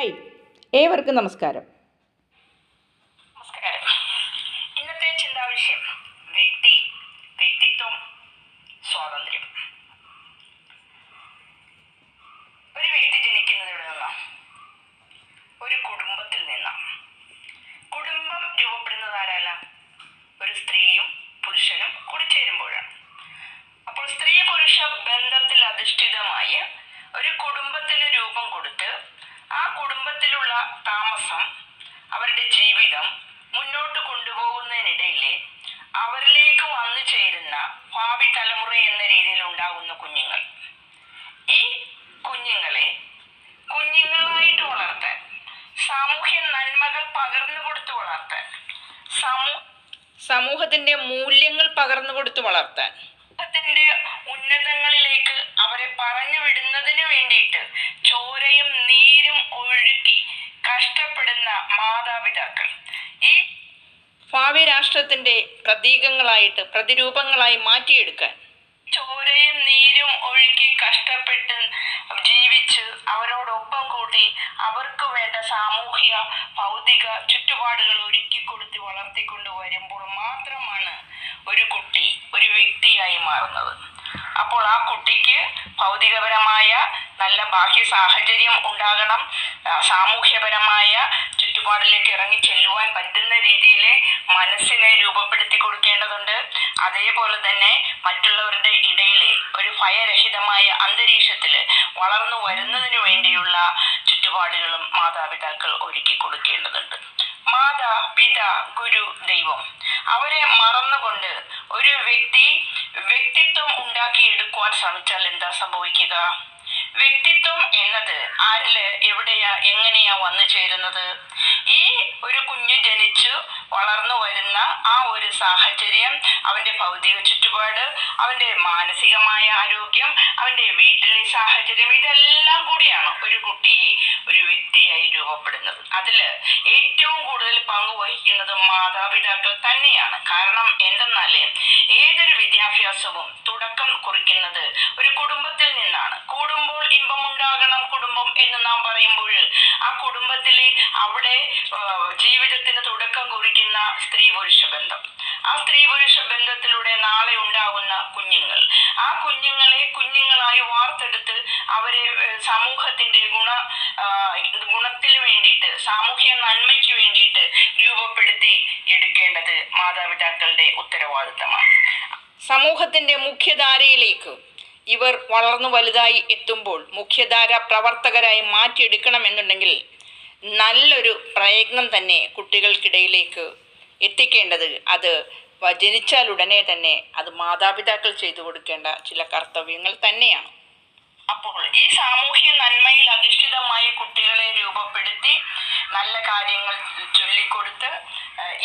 Hi. ഏവർക്കും നമസ്കാരം നമസ്കാരം ഇന്നത്തെ ചിന്താവിഷയം വ്യക്തി വ്യക്തിത്വം സ്വാതന്ത്ര്യം ഒരു വ്യക്തി ജനിക്കുന്നത് എവിടെ നിന്നാണ് ഒരു കുടുംബത്തിൽ നിന്നാണ് കുടുംബം രൂപപ്പെടുന്നത് ആരല്ല ഒരു സ്ത്രീയും പുരുഷനും കൂടി ചേരുമ്പോഴാണ് അപ്പോൾ സ്ത്രീ പുരുഷ ബന്ധത്തിൽ അധിഷ്ഠിതമായ ഒരു കുടുംബത്തിന് രൂപം കൊടുത്ത് ആ കുടുംബത്തിലുള്ള താമസം അവരുടെ ജീവിതം മുന്നോട്ട് കൊണ്ടുപോകുന്നതിനിടയിലെ അവരിലേക്ക് വന്നു ചേരുന്ന ഭാവി തലമുറ എന്ന രീതിയിൽ ഉണ്ടാകുന്ന കുഞ്ഞുങ്ങൾ. ഈ കുഞ്ഞുങ്ങളെ കുഞ്ഞുങ്ങളായിട്ട് വളർത്താൻ സാമൂഹ്യ നന്മകൾ പകർന്നു കൊടുത്തു വളർത്താൻ സമൂഹ സമൂഹത്തിന്റെ മൂല്യങ്ങൾ പകർന്നു കൊടുത്തു വളർത്താൻ പറഞ്ഞു വിടുന്നതിന് വേണ്ടിയിട്ട് ചോരയും നീരും ഒഴുക്കി കഷ്ടപ്പെടുന്ന മാതാപിതാക്കൾ. ഈ ഭാവി രാഷ്ട്രത്തിന്റെ പ്രതീകങ്ങളായിട്ട് പ്രതിരൂപങ്ങളായി മാറ്റിയെടുക്കാൻ ചോരയും നീരും ഒഴുക്കി കഷ്ടപ്പെട്ട് ജീവിച്ച് അവരോടൊപ്പം കൂട്ടി അവർക്ക് വേണ്ട സാമൂഹിക ഭൗതിക ചുറ്റുപാടുകൾ ഒരുക്കി കൊടുത്ത് വളർത്തിക്കൊണ്ട് വരുമ്പോൾ മാത്രമാണ് ഒരു കുട്ടി ഒരു വ്യക്തിയായി മാറുന്നത്. അപ്പോൾ ആ കുട്ടിക്ക് ഭൗതികപരമായ നല്ല ബാഹ്യ സാഹചര്യം ഉണ്ടാകണം. സാമൂഹ്യപരമായ ചുറ്റുപാടിലേക്ക് ഇറങ്ങി ചെല്ലുവാൻ പറ്റുന്ന രീതിയിൽ മനസ്സിനെ രൂപപ്പെടുത്തി കൊടുക്കേണ്ടതുണ്ട്. അതേപോലെ തന്നെ മറ്റുള്ളവരുടെ ഇടയിലെ ഒരു ഭയരഹിതമായ അന്തരീക്ഷത്തിൽ വളർന്നു വരുന്നതിന് വേണ്ടിയുള്ള ചുറ്റുപാടുകളും മാതാപിതാക്കൾ ഒരുക്കി കൊടുക്കേണ്ടതുണ്ട്. മാതാ പിത ഗുരു ദൈവം അവരെ മറന്നുകൊണ്ട് ശ്രമിച്ചാൽ എന്താ സംഭവിക്കുക. വ്യക്തിത്വം എന്നത് ആരിൽ എവിടെയാ എങ്ങനെയാ വന്നു ചേരുന്നത്? ഈ ഒരു കുഞ്ഞു ജനിച്ചു വളർന്നു വരുന്ന ആ ഒരു സാഹചര്യം അവന്റെ ഭൗതിക ചുറ്റുപാട് അവന്റെ മാനസികമായ ആരോഗ്യം അവന്റെ വീട്ടിലെ സാഹചര്യം ഇതെല്ലാം കൂടിയാണ് ഒരു കുട്ടിയെ ഒരു വ്യക്തിയായി രൂപപ്പെടുന്നത്. അതിൽ ഏറ്റവും കൂടുതൽ പങ്ക് വഹിക്കുന്നത് മാതാപിതാക്കൾ തന്നെയാണ്. കാരണം എന്തെന്നാൽ ഏതൊരു വിദ്യാഭ്യാസവും തുടക്കം കുറിക്കുന്നത് ഒരു കുടുംബത്തിൽ നിന്നാണ്. കൂടുമ്പോൾ ഇമ്പമുണ്ടാകണം കുടുംബം എന്ന് നാം പറയുമ്പോൾ ആ കുടുംബത്തിലെ അവിടെ ജീവിതത്തിന് തുടക്കം കുറിക്കുന്ന സ്ത്രീ പുരുഷ ബന്ധം. ആ സ്ത്രീ പുരുഷ ബന്ധത്തിലൂടെ നാളെ ഉണ്ടാകുന്ന കുഞ്ഞുങ്ങൾ. ആ കുഞ്ഞുങ്ങളെ കുഞ്ഞുങ്ങളായി വാർത്തെടുത്ത് അവരെ സമൂഹത്തിന്റെ ഗുണ ഗുണത്തിന് വേണ്ടിയിട്ട് സാമൂഹ്യ നന്മയ്ക്ക് വേണ്ടിയിട്ട് രൂപപ്പെടുത്തി എടുക്കേണ്ടത് മാതാപിതാക്കളുടെ ഉത്തരവാദിത്തമാണ്. സമൂഹത്തിന്റെ മുഖ്യധാരയിലേക്ക് ഇവർ വളർന്നു വലുതായി എത്തുമ്പോൾ മുഖ്യധാര പ്രവർത്തകരായി മാറ്റിയെടുക്കണമെന്നുണ്ടെങ്കിൽ നല്ലൊരു പ്രയത്നം തന്നെ കുട്ടികൾക്കിടയിലേക്ക് എത്തിക്കേണ്ടത് അത് ജനിച്ചാൽ ഉടനെ തന്നെ അത് മാതാപിതാക്കൾ ചെയ്തു കൊടുക്കേണ്ട ചില കർത്തവ്യങ്ങൾ തന്നെയാണ്. അപ്പോൾ ഈ സാമൂഹ്യ നന്മയിൽ അധിഷ്ഠിതമായ കുട്ടികളെ രൂപപ്പെടുത്തി നല്ല കാര്യങ്ങൾ ചൊല്ലിക്കൊടുത്ത്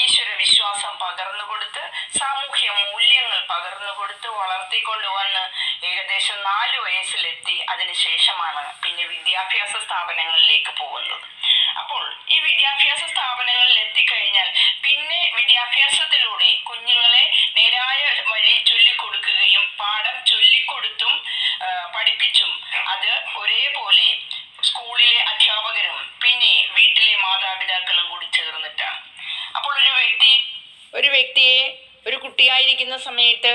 ഈശ്വര വിശ്വാസം പകർന്നു കൊടുത്ത് സാമൂഹ്യ മൂല്യങ്ങൾ പകർന്നു കൊടുത്ത് വളർത്തിക്കൊണ്ടു വന്ന് ഏകദേശം നാല് വയസ്സിലെത്തി. അതിനുശേഷമാണ് പിന്നെ വിദ്യാഭ്യാസ സ്ഥാപനങ്ങളിലേക്ക് പോകുന്നത്. അപ്പോൾ ഈ വിദ്യാഭ്യാസ സ്ഥാപനങ്ങളിൽ എത്തിക്കഴിഞ്ഞാൽ പിന്നെ വിദ്യാഭ്യാസത്തിലൂടെ കുഞ്ഞുങ്ങളെ നേരായ വഴി ചൊല്ലിക്കൊടുക്കുകയും പാഠം ചൊല്ലിക്കൊടുത്തും പഠിപ്പിച്ചും അത് ഒരേപോലെ സ്കൂളിലെ അധ്യാപകരും പിന്നെ വീട്ടിലെ മാതാപിതാക്കളും കൂടി ചേർന്നിട്ടാണ്. അപ്പോൾ ഒരു വ്യക്തി ഒരു വ്യക്തിയെ ഒരു കുട്ടിയായിരിക്കുന്ന സമയത്ത്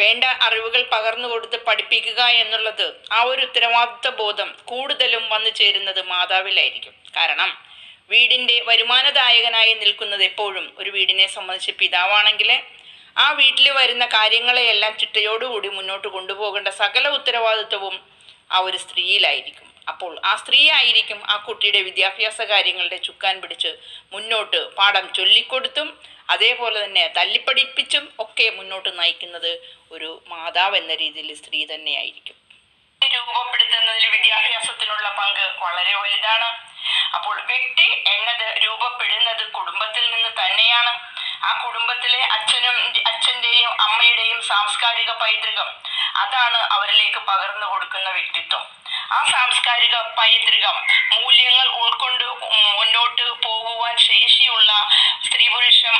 വേണ്ട അറിവുകൾ പകർന്നു കൊടുത്ത് പഠിപ്പിക്കുക എന്നുള്ളത് ആ ഒരു ഉത്തരവാദിത്വ ബോധം കൂടുതലും വന്നു ചേരുന്നത് മാതാവിലായിരിക്കും. കാരണം വീടിന്റെ വരുമാനദായകനായി നിൽക്കുന്നത് എപ്പോഴും ഒരു വീടിനെ സംബന്ധിച്ച് പിതാവാണെങ്കിൽ ആ വീട്ടിൽ വരുന്ന കാര്യങ്ങളെയെല്ലാം ചിട്ടയോടുകൂടി മുന്നോട്ട് കൊണ്ടുപോകേണ്ട സകല ഉത്തരവാദിത്വവും ആ ഒരു സ്ത്രീയിലായിരിക്കും. അപ്പോൾ ആ സ്ത്രീ ആയിരിക്കും ആ കുട്ടിയുടെ വിദ്യാഭ്യാസ കാര്യങ്ങളുടെ ചുക്കാൻ പിടിച്ച് മുന്നോട്ട് പാഠം ചൊല്ലിക്കൊടുത്തും അതേപോലെ തന്നെ തല്ലിപ്പടിപ്പിച്ചും ഒക്കെ മുന്നോട്ട് നയിക്കുന്നത് ഒരു മാതാവ് എന്ന രീതിയിൽ സ്ത്രീ തന്നെയായിരിക്കും. രൂപപ്പെടുത്തുന്നതിൽ വിദ്യാഭ്യാസത്തിനുള്ള പങ്ക് വളരെ വലുതാണ്. അപ്പോൾ വ്യക്തി എന്നത് രൂപപ്പെടുന്നത് കുടുംബത്തിൽ നിന്ന് തന്നെയാണ്. ആ കുടുംബത്തിലെ അച്ഛനും അച്ഛന്റെയും അമ്മയുടെയും സാംസ്കാരിക പൈതൃകം അതാണ് അവരിലേക്ക് പകർന്നു കൊടുക്കുന്ന വ്യക്തിത്വം. ആ സാംസ്കാരിക പൈതൃകം മൂല്യങ്ങൾ ഉൾക്കൊണ്ട് മുന്നോട്ട് പോകുവാൻ ശേഷിയുള്ള സ്ത്രീ പുരുഷം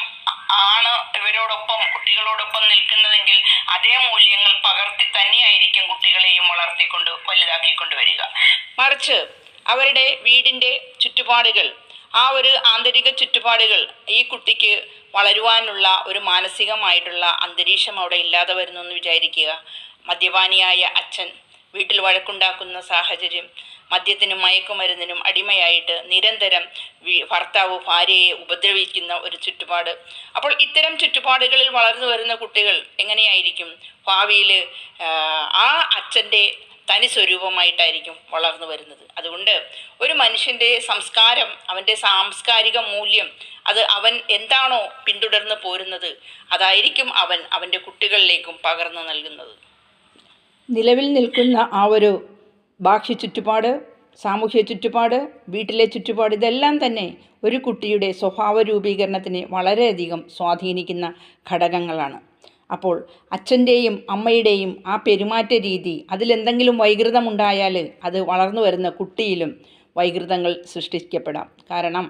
ആണ് ഇവരോടൊപ്പം കുട്ടികളോടൊപ്പം നിൽക്കുന്നതെങ്കിൽ അതേ മൂല്യങ്ങൾ പകർത്തി തന്നെയായിരിക്കും കുട്ടികളെയും വളർത്തിക്കൊണ്ട് വലുതാക്കിക്കൊണ്ട് വരിക. മറിച്ച് അവരുടെ വീടിന്റെ ചുറ്റുപാടുകൾ ആ ഒരു ആന്തരിക ചുറ്റുപാടുകൾ ഈ കുട്ടിക്ക് വളരുവാനുള്ള ഒരു മാനസികമായിട്ടുള്ള അന്തരീക്ഷം അവിടെ ഇല്ലാതെ വരുന്നു എന്ന് വിചാരിക്കുക. മദ്യപാനിയായ അച്ഛൻ വീട്ടിൽ വഴക്കുണ്ടാക്കുന്ന സാഹചര്യം മദ്യത്തിനും മയക്കുമരുന്നിനും അടിമയായിട്ട് നിരന്തരം ഭർത്താവ് ഭാര്യയെ ഉപദ്രവിക്കുന്ന ഒരു ചുറ്റുപാട്. അപ്പോൾ ഇത്തരം ചുറ്റുപാടുകളിൽ വളർന്നു വരുന്ന കുട്ടികൾ എങ്ങനെയായിരിക്കും? ഭാവിയിൽ ആ അച്ഛന്റെ തനി സ്വരൂപമായിട്ടായിരിക്കും വളർന്നു വരുന്നത്. അതുകൊണ്ട് ഒരു മനുഷ്യന്റെ സംസ്കാരം അവന്റെ സാംസ്കാരിക മൂല്യം അത് അവൻ എന്താണോ പിന്തുടർന്ന് പോരുന്നത് അതായിരിക്കും അവൻ അവന്റെ കുട്ടികളിലേക്കും പകർന്നു നൽകുന്നത്. നിലവിൽ നിൽക്കുന്ന ആ ഒരു ബാഹ്യ ചുറ്റുപാട് സാമൂഹ്യ ചുറ്റുപാട് വീട്ടിലെ ചുറ്റുപാട് ഇതെല്ലാം തന്നെ ഒരു കുട്ടിയുടെ സ്വഭാവ രൂപീകരണത്തിന് വളരെയധികം സ്വാധീനിക്കുന്ന ഘടകങ്ങളാണ്. അപ്പോൾ അച്ഛന്റെയും അമ്മയുടെയും ആ പെരുമാറ്റ രീതി അതിലെന്തെങ്കിലും വൈകൃതമുണ്ടായാൽ അത് വളർന്നു വരുന്ന കുട്ടിയിലും വൈകൃതങ്ങൾ സൃഷ്ടിക്കപ്പെടാം. കാരണം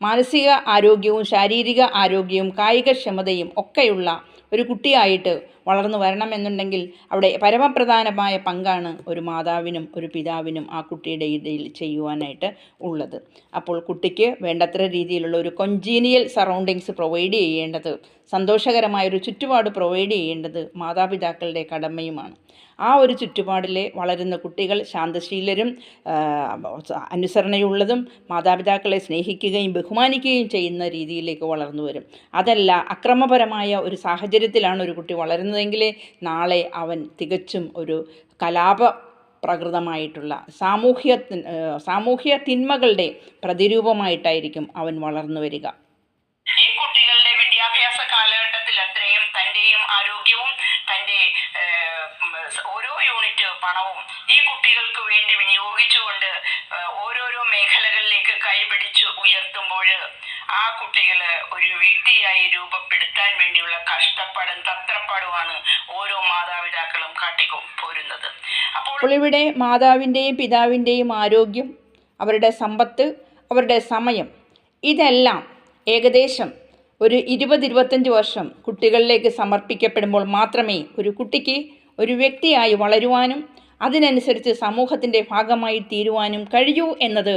മാനസിക ആരോഗ്യവും ശാരീരിക ആരോഗ്യവും കായികക്ഷമതയും ഒക്കെയുള്ള ഒരു കുട്ടിയായിട്ട് വളർന്നു വരണമെന്നുണ്ടെങ്കിൽ അവിടെ പരമപ്രധാനമായ പങ്കാണ് ഒരു മാതാവിനും ഒരു പിതാവിനും ആ കുട്ടിയുടെ ഇടയിൽ ചെയ്യുവാനായിട്ട് ഉള്ളത്. അപ്പോൾ കുട്ടിക്ക് വേണ്ടത്ര രീതിയിലുള്ള ഒരു കൊഞ്ചീനിയൽ സറൗണ്ടിങ്സ് പ്രൊവൈഡ് ചെയ്യേണ്ടത് സന്തോഷകരമായ ഒരു ചുറ്റുപാട് പ്രൊവൈഡ് ചെയ്യേണ്ടത് മാതാപിതാക്കളുടെ കടമയുമാണ്. ആ ഒരു ചുറ്റുപാടിലെ വളരുന്ന കുട്ടികൾ ശാന്തശീലരും അനുസരണയുള്ളതും മാതാപിതാക്കളെ സ്നേഹിക്കുകയും ബഹുമാനിക്കുകയും ചെയ്യുന്ന രീതിയിലേക്ക് വളർന്നു വരും. അതല്ല അക്രമപരമായ ഒരു സാഹചര്യത്തിലാണ് ഒരു കുട്ടി വളരുന്നതെങ്കിൽ നാളെ അവൻ തികച്ചും ഒരു കലാപ പ്രകൃതമായിട്ടുള്ള സാമൂഹ്യ സാമൂഹ്യ തിന്മകളുടെ പ്രതിരൂപമായിട്ടായിരിക്കും അവൻ വളർന്നു വരിക. ഈ കുട്ടികൾക്ക് വേണ്ടി വിനിയോഗിച്ചുകൊണ്ട് ഓരോരോ മേഖലകളിലേക്ക് കൈപിടിച്ച് ഉയർത്തുമ്പോൾ ആ കുട്ടികളെ ഒരു വ്യക്തിയായി രൂപപ്പെടുത്താൻ വേണ്ടിയുള്ള കഷ്ടപ്പാടും തത്രപ്പാടുമാണ് ഓരോ മാതാപിതാക്കളും കാട്ടിക്കോ പോരുന്നത് അപ്പോൾ ഇവിടെ മാതാവിന്റെയും പിതാവിന്റെയും ആരോഗ്യം അവരുടെ സമ്പത്ത് അവരുടെ സമയം ഇതെല്ലാം ഏകദേശം ഒരു ഇരുപത് ഇരുപത്തഞ്ച് വർഷം കുട്ടികളിലേക്ക് സമർപ്പിക്കപ്പെടുമ്പോൾ മാത്രമേ ഒരു കുട്ടിക്ക് ഒരു വ്യക്തിയായി വളരുവാനും അതിനനുസരിച്ച് സമൂഹത്തിന്റെ ഭാഗമായി തീരുവാനും കഴിയൂ എന്നത്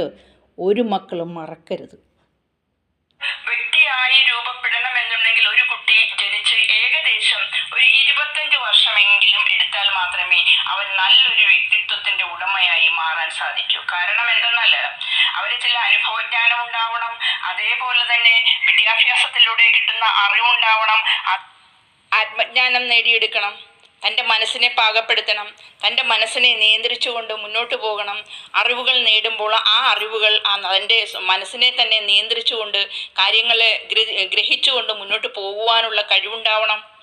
ഒരു മക്കളും മറക്കരുത്. വ്യക്തിയായി രൂപപ്പെടണം എന്നുണ്ടെങ്കിൽ ഒരു കുട്ടി ജനിച്ച് ഏകദേശം ഒരു ഇരുപത്തഞ്ച് വർഷമെങ്കിലും എടുത്താൽ മാത്രമേ അവൻ നല്ലൊരു വ്യക്തിത്വത്തിന്റെ ഉടമയായി മാറാൻ സാധിക്കൂ. കാരണം എന്തെന്നാൽ അവർ ചില അനുഭവജ്ഞാനം ഉണ്ടാവണം അതേപോലെ തന്നെ വിദ്യാഭ്യാസത്തിലൂടെ കിട്ടുന്ന അറിവുണ്ടാവണം ആത്മജ്ഞാനം നേടിയെടുക്കണം. തന്റെ മനസ്സിനെ പാകപ്പെടുത്തണം. തന്റെ മനസ്സിനെ നിയന്ത്രിച്ചുകൊണ്ട് മുന്നോട്ട് പോകണം. അറിവുകൾ നേടുമ്പോൾ ആ അറിവുകൾ ആ തന്റെ മനസ്സിനെ തന്നെ നിയന്ത്രിച്ചുകൊണ്ട് കാര്യങ്ങളെ ഗ്രഹി- ഗ്രഹിച്ചുകൊണ്ട് മുന്നോട്ട് പോകുവാനുള്ള കഴിവുണ്ടാവണം.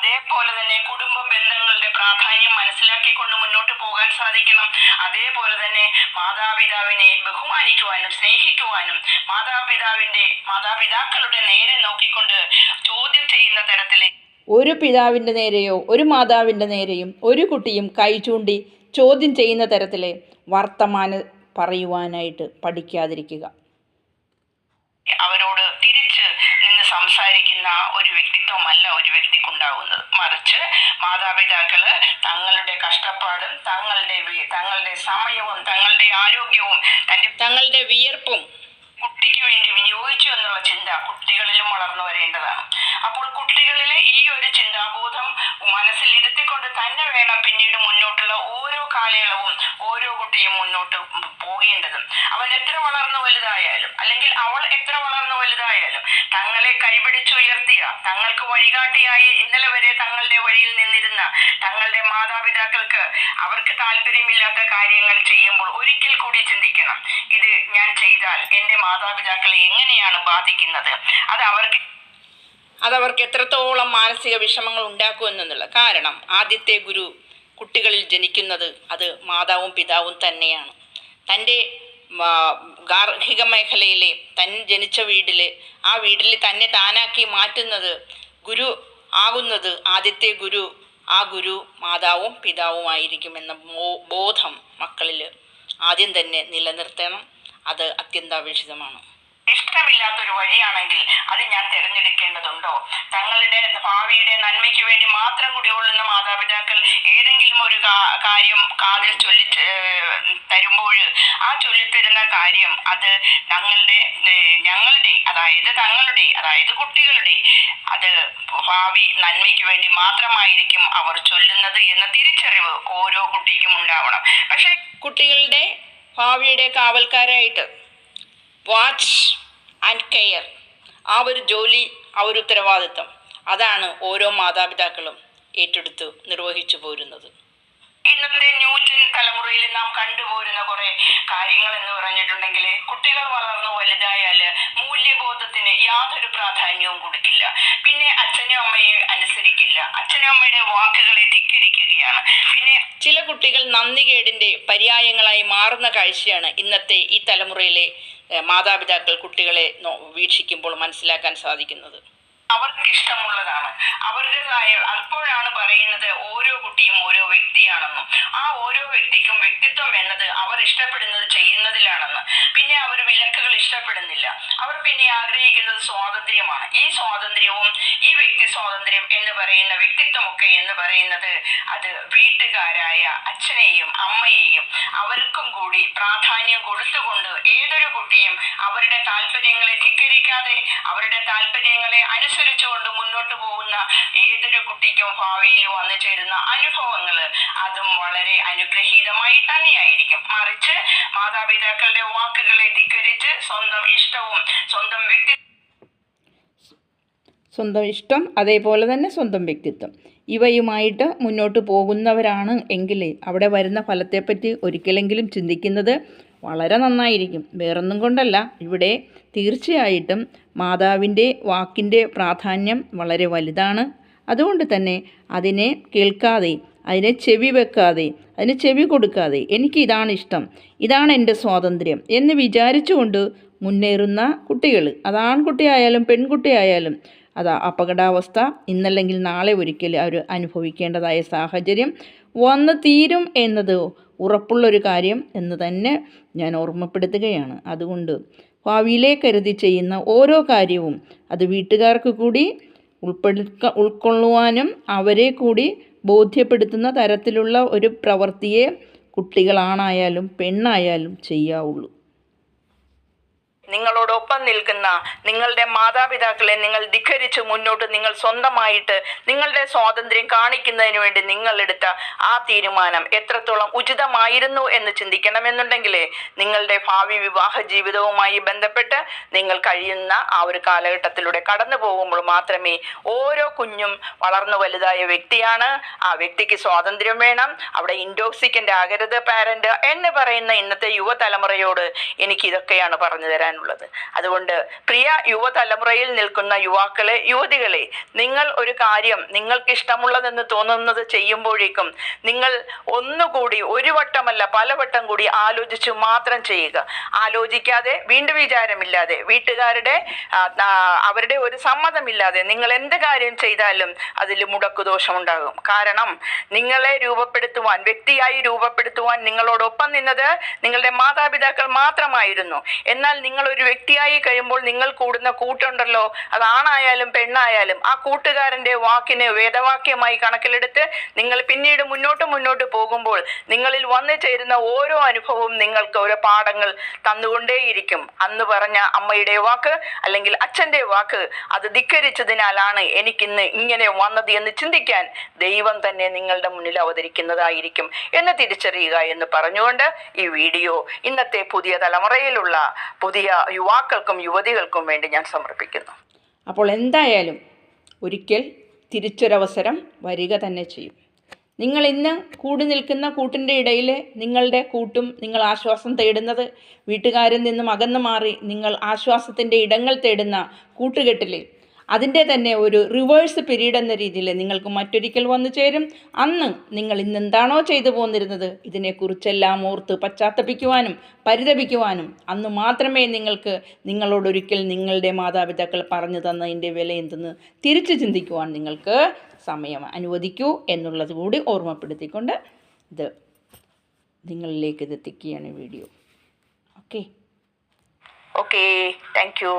അതേപോലെ തന്നെ കുടുംബ ബന്ധങ്ങളുടെ പ്രാധാന്യം മനസ്സിലാക്കിക്കൊണ്ട് മുന്നോട്ട് പോകാൻ സാധിക്കണം. അതേപോലെ തന്നെ മാതാപിതാവിനെ ബഹുമാനിക്കുവാനും സ്നേഹിക്കുവാനും മാതാപിതാവിന്റെ മാതാപിതാക്കളുടെ നേരെ നോക്കിക്കൊണ്ട് ചോദ്യം ചെയ്യുന്ന തരത്തിലേക്ക് ഒരു പിതാവിന്റെ നേരെയോ ഒരു മാതാവിന്റെ നേരെയും ഒരു കുട്ടിയും കൈ ചൂണ്ടി ചോദ്യം ചെയ്യുന്ന തരത്തിലെ വർത്തമാനം പറയുവാനായിട്ട് പഠിക്കാതിരിക്കുക. അവരോട് തിരിച്ച് നിന്ന് സംസാരിക്കുന്ന ഒരു വ്യക്തിത്വമല്ല ഒരു വ്യക്തിക്കുണ്ടാവുന്നത്. മറിച്ച് മാതാപിതാക്കൾ തങ്ങളുടെ കഷ്ടപ്പാടും തങ്ങളുടെ തങ്ങളുടെ സമയവും തങ്ങളുടെ ആരോഗ്യവും തങ്ങളുടെ വിയർപ്പും കുട്ടിക്ക് വേണ്ടി വിനിയോഗിച്ചു എന്നുള്ള ചിന്ത കുട്ടികളിലും വളർന്നു വരേണ്ടതാണ്. അപ്പോൾ കുട്ടികളിലെ ഒരു ചിന്താബോധം മനസ്സിൽ ഇരുത്തിക്കൊണ്ട് തന്നെ വേണം പിന്നീട് മുന്നോട്ടുള്ള ഓരോ കാലയളവും ഓരോ കുട്ടിയും മുന്നോട്ട് പോകേണ്ടതും. അവൻ എത്ര വളർന്നു വലുതായാലും അല്ലെങ്കിൽ അവൾ എത്ര വളർന്നു വലുതായാലും തങ്ങളെ കൈപിടിച്ചുയർത്തിയ തങ്ങൾക്ക് വഴികാട്ടിയായി ഇന്നലെ വരെ തങ്ങളുടെ വഴിയിൽ നിന്നിരുന്ന തങ്ങളുടെ മാതാപിതാക്കൾക്ക് അവർക്ക് താല്പര്യമില്ലാത്ത കാര്യങ്ങൾ ചെയ്യുമ്പോൾ ഒരിക്കൽ കൂടി ചിന്തിക്കണം ഇത് ഞാൻ ചെയ്താൽ എന്റെ മാതാപിതാക്കളെ എങ്ങനെയാണ് ബാധിക്കുന്നത്? അത് അവർക്ക് അതവർക്ക് എത്രത്തോളം മാനസിക വിഷമങ്ങൾ ഉണ്ടാക്കുമെന്നുള്ളത് കാരണം ആദ്യത്തെ ഗുരു കുട്ടികളിൽ ജനിക്കുന്നത് അത് മാതാവും പിതാവും തന്നെയാണ്. തന്റെ ഗാർഹിക മേഖലയിലെ തൻ ജനിച്ച വീട്ടിൽ ആ വീട്ടിൽ തന്നെ താനാക്കി മാറ്റുന്നത് ഗുരു ആകുന്നത് ആദ്യത്തെ ഗുരു ആ ഗുരു മാതാവും പിതാവുമായിരിക്കുമെന്ന ബോ- ബോധം മക്കളിൽ ആദ്യം തന്നെ നിലനിർത്തണം. അത് അത്യന്താപേക്ഷിതമാണ്. ഇഷ്ട ഇഷ്ടമില്ലാത്തൊരു വഴിയാണെങ്കിൽ അത് ഞാൻ തിരഞ്ഞെടുക്കേണ്ടതുണ്ടോ? തങ്ങളുടെ ഭാവിയുടെ നന്മയ്ക്ക് വേണ്ടി മാത്രം കുടികൊള്ളുന്ന മാതാപിതാക്കൾ ഏതെങ്കിലും ഒരു കാര്യം കാതിൽ ചൊല്ലി തരുമ്പോൾ ആ ചൊല്ലിത്തരുന്ന കാര്യം അത് ഞങ്ങളുടെ ഞങ്ങളുടെ അതായത് തങ്ങളുടെ അതായത് കുട്ടികളുടെ അത് ഭാവി നന്മയ്ക്ക് വേണ്ടി മാത്രമായിരിക്കും അവർ ചൊല്ലുന്നത് എന്ന തിരിച്ചറിവ് ഓരോ കുട്ടിക്കും ഉണ്ടാവണം. പക്ഷേ കുട്ടികളുടെ ഭാവിയുടെ കാവൽക്കാരായിട്ട് വാച്ച് ആൻഡ് കെയർ ആ ഒരു ജോലി ആ ഒരു ഉത്തരവാദിത്തം. അതാണ് ഓരോ മാതാപിതാക്കളും ഏറ്റെടുത്ത് നിർവഹിച്ചു പോരുന്നത്. ഇന്നത്തെ ന്യൂജൻ തലമുറയിൽ നാം കണ്ടുപോരുന്ന കുറെ കാര്യങ്ങൾ എന്ന് പറഞ്ഞിട്ടുണ്ടെങ്കിൽ കുട്ടികൾ വളർന്നു വലുതായാൽ മൂല്യബോധത്തിന് യാതൊരു പ്രാധാന്യവും കൊടുക്കില്ല. പിന്നെ അച്ഛനും അമ്മയെ അനുസരിക്കില്ല. അച്ഛനും അമ്മയുടെ വാക്കുകളെ ധിക്കരിക്കുകയാണ്. പിന്നെ ചില കുട്ടികൾ നന്ദികേടിന്റെ പര്യായങ്ങളായി മാറുന്ന കാഴ്ചയാണ് ഇന്നത്തെ ഈ തലമുറയിലെ മാതാപിതാക്കൾ കുട്ടികളെ വീക്ഷിക്കുമ്പോൾ മനസ്സിലാക്കാൻ സാധിക്കുന്നത്. അവർക്ക് ഇഷ്ടമുള്ളതാണ് അവരുടേതായ അപ്പോഴാണ് പറയുന്നത് ഓരോ കുട്ടിയും ഓരോ വ്യക്തിയാണെന്നും. ആ ഓരോ വ്യക്തിക്കും വ്യക്തിത്വം എന്നത് അവർ ഇഷ്ടപ്പെടുന്നത് ചെയ്യുന്നതിലാണെന്ന്. പിന്നെ അവർ വിലക്കുകൾ ഇഷ്ടപ്പെടുന്നില്ല. അവർ പിന്നെ ആഗ്രഹിക്കുന്നത് സ്വാതന്ത്ര്യമാണ്. ഈ സ്വാതന്ത്ര്യവും ഈ വ്യക്തി സ്വാതന്ത്ര്യം എന്ന് പറയുന്ന വ്യക്തിത്വമൊക്കെ എന്ന് പറയുന്നത് അത് വീട്ടുകാരായ അച്ഛനെയും അമ്മയെയും അവർക്കും കൂടി പ്രാധാന്യം കൊടുത്തുകൊണ്ട് ഏതൊരു കുട്ടിയും അവരുടെ താല്പര്യങ്ങളെ ധിക്കരിക്കാതെ അവരുടെ താല്പര്യങ്ങളെ അനുസരിച്ചുകൊണ്ട് മുന്നോട്ട് പോകുന്ന ഏതൊരു കുട്ടിക്കും ഭാവിയിൽ വന്നു ചേരുന്ന അനുഭവങ്ങൾ അതും വളരെ അനുഗ്രഹീതമായി തന്നെയായിരിക്കും. മറിച്ച് മാതാപിതാക്കളുടെ വാക്കുകളെ ധിക്കരിച്ച് സ്വന്തം ഇഷ്ടവും സ്വന്തം വ്യക്തി സ്വന്തം ഇഷ്ടം അതേപോലെ തന്നെ സ്വന്തം വ്യക്തിത്വം. ഇവയുമായിട്ട് മുന്നോട്ട് പോകുന്നവരാണ് എങ്കിൽ അവിടെ വരുന്ന ഫലത്തെപ്പറ്റി ഒരിക്കലെങ്കിലും ചിന്തിക്കുന്നത്. വളരെ നന്നായിരിക്കും. വേറൊന്നും കൊണ്ടല്ല. ഇവിടെ തീർച്ചയായിട്ടും മാതാവിന്റെ വാക്കിന്റെ പ്രാധാന്യം വളരെ വലുതാണ്. അതുകൊണ്ട് തന്നെ അതിനെ കേൾക്കാതെ അതിനെ ചെവി വെക്കാതെ അതിന് ചെവി കൊടുക്കാതെ എനിക്ക് ഇതാണ് ഇഷ്ടം. ഇതാണ് എന്റെ സ്വാതന്ത്ര്യം എന്ന് വിചാരിച്ചുകൊണ്ട് മുന്നേറുന്ന കുട്ടികൾ അത് ആൺകുട്ടിയായാലും പെൺകുട്ടിയായാലും അത് അപകടാവസ്ഥ ഇന്നല്ലെങ്കിൽ നാളെ ഒരിക്കൽ അവർ അനുഭവിക്കേണ്ടതായ സാഹചര്യം വന്നു തീരും എന്നത് ഉറപ്പുള്ളൊരു കാര്യം എന്ന് തന്നെ ഞാൻ ഓർമ്മപ്പെടുത്തുകയാണ്. അതുകൊണ്ട് ഭാവിയിലെ കരുതി ചെയ്യുന്ന ഓരോ കാര്യവും അത് വീട്ടുകാർക്ക് കൂടി ഉൾപ്പെടുക്ക ഉൾക്കൊള്ളുവാനും അവരെ കൂടി ബോധ്യപ്പെടുത്തുന്ന തരത്തിലുള്ള ഒരു പ്രവൃത്തിയെ കുട്ടികളാണായാലും പെണ്ണായാലും ചെയ്യാവുള്ളൂ. നിങ്ങളോടൊപ്പം നിൽക്കുന്ന നിങ്ങളുടെ മാതാപിതാക്കളെ നിങ്ങൾ ധിഖരിച്ച് മുന്നോട്ട് നിങ്ങൾ സ്വന്തമായിട്ട് നിങ്ങളുടെ സ്വാതന്ത്ര്യം കാണിക്കുന്നതിന് വേണ്ടി നിങ്ങൾ എടുത്ത ആ തീരുമാനം എത്രത്തോളം ഉചിതമായിരുന്നു എന്ന് ചിന്തിക്കണമെന്നുണ്ടെങ്കിൽ നിങ്ങളുടെ ഭാവി വിവാഹ ജീവിതവുമായി ബന്ധപ്പെട്ട് നിങ്ങൾ കഴിയുന്ന ആ ഒരു കാലഘട്ടത്തിലൂടെ കടന്നു പോകുമ്പോൾ മാത്രമേ ഓരോ കുഞ്ഞും വളർന്നു വലുതായ വ്യക്തിയാണ്. ആ വ്യക്തിക്ക് സ്വാതന്ത്ര്യം വേണം. അവിടെ ഇൻഡോക്സിക്കന്റ് ആകരുത് പാരന്റ് എന്ന് പറയുന്ന ഇന്നത്തെ യുവതലമുറയോട് എനിക്ക് ഇതൊക്കെയാണ് പറഞ്ഞു തരാനുള്ളത് അതുകൊണ്ട് പ്രിയ യുവതലമുറയിൽ നിൽക്കുന്ന യുവാക്കളെ യുവതികളെ നിങ്ങൾ ഒരു കാര്യം നിങ്ങൾക്ക് ഇഷ്ടമുള്ളതെന്ന് തോന്നുന്നത് ചെയ്യുമ്പോഴേക്കും നിങ്ങൾ ഒന്നുകൂടി ഒരു വട്ടമല്ല പലവട്ടം കൂടി ആലോചിച്ചു മാത്രം ചെയ്യുക. ആലോചിക്കാതെ വീണ്ടും വിചാരമില്ലാതെ വീട്ടുകാരുടെ അവരുടെ ഒരു സമ്മതമില്ലാതെ നിങ്ങൾ എന്ത് കാര്യം ചെയ്താലും അതിൽ മുടക്കുദോഷം ഉണ്ടാകും കാരണം നിങ്ങളെ രൂപപ്പെടുത്തുവാൻ വ്യക്തിയായി രൂപപ്പെടുത്തുവാൻ നിങ്ങളോടൊപ്പം നിന്നത് നിങ്ങളുടെ മാതാപിതാക്കൾ മാത്രമായിരുന്നു. എന്നാൽ നിങ്ങൾ ഒരു വ്യക്തിയായി കഴിയുമ്പോൾ നിങ്ങൾ കൂടുന്ന കൂട്ടുണ്ടല്ലോ. അത് ആണായാലും പെണ്ണായാലും ആ കൂട്ടുകാരന്റെ വാക്കിനെ വേദവാക്യമായി കണക്കിലെടുത്ത് നിങ്ങൾ പിന്നീട് മുന്നോട്ട് മുന്നോട്ട് പോകുമ്പോൾ നിങ്ങളിൽ വന്നു ചേരുന്ന ഓരോ അനുഭവവും നിങ്ങൾക്ക് ഓരോ പാഠങ്ങൾ തന്നുകൊണ്ടേയിരിക്കും. അന്ന് പറഞ്ഞ അമ്മയുടെ വാക്ക് അല്ലെങ്കിൽ അച്ഛന്റെ വാക്ക് അത് ധിക്കരിച്ചതിനാലാണ് എനിക്കിന്ന് ഇങ്ങനെ വന്നത് എന്ന് ചിന്തിക്കാൻ ദൈവം തന്നെ നിങ്ങളുടെ മുന്നിൽ അവതരിക്കുന്നതായിരിക്കും എന്ന് തിരിച്ചറിയുക എന്ന് പറഞ്ഞുകൊണ്ട് ഈ വീഡിയോ ഇന്നത്തെ പുതിയ തലമുറയിലുള്ള പുതിയ യുവാക്കൾക്കും യുവതികൾക്കും വേണ്ടി ഞാൻ സമർപ്പിക്കുന്നു. അപ്പോൾ എന്തായാലും ഒരിക്കൽ തിരിച്ചൊരവസരം വരിക തന്നെ ചെയ്യും. നിങ്ങൾ ഇന്ന് കൂടി നിൽക്കുന്ന കൂട്ടിന്റെ ഇടയിൽ നിങ്ങളുടെ കൂട്ടും നിങ്ങൾ ആശ്വാസം തേടുന്നത് വീട്ടുകാരിൽ നിന്നും അകന്നു മാറി നിങ്ങൾ ആശ്വാസത്തിന്റെ ഇടങ്ങൾ തേടുന്ന കൂട്ടുകെട്ടിൽ അതിന്റെ തന്നെ ഒരു റിവേഴ്സ് പീരീഡ് എന്ന രീതിയിൽ നിങ്ങൾക്ക് മറ്റൊരിക്കൽ വന്നു ചേരും. അന്ന് നിങ്ങൾ ഇന്നെന്താണോ ചെയ്തു പോന്നിരുന്നത് ഇതിനെക്കുറിച്ചെല്ലാം ഓർത്ത് പശ്ചാത്തപിക്കുവാനും പരിതപിക്കുവാനും അന്ന് മാത്രമേ നിങ്ങൾക്ക് നിങ്ങളോടൊരിക്കൽ നിങ്ങളുടെ മാതാപിതാക്കൾ പറഞ്ഞു തന്നതിന്റെ വില എന്തെന്ന് തിരിച്ചു ചിന്തിക്കുവാൻ നിങ്ങൾക്ക് സമയം അനുവദിക്കൂ എന്നുള്ളത് കൂടി ഓർമ്മപ്പെടുത്തിക്കൊണ്ട് ഇത് നിങ്ങളിലേക്ക് ഇത് എത്തിക്കുകയാണ് video. Okay. Okay thank you.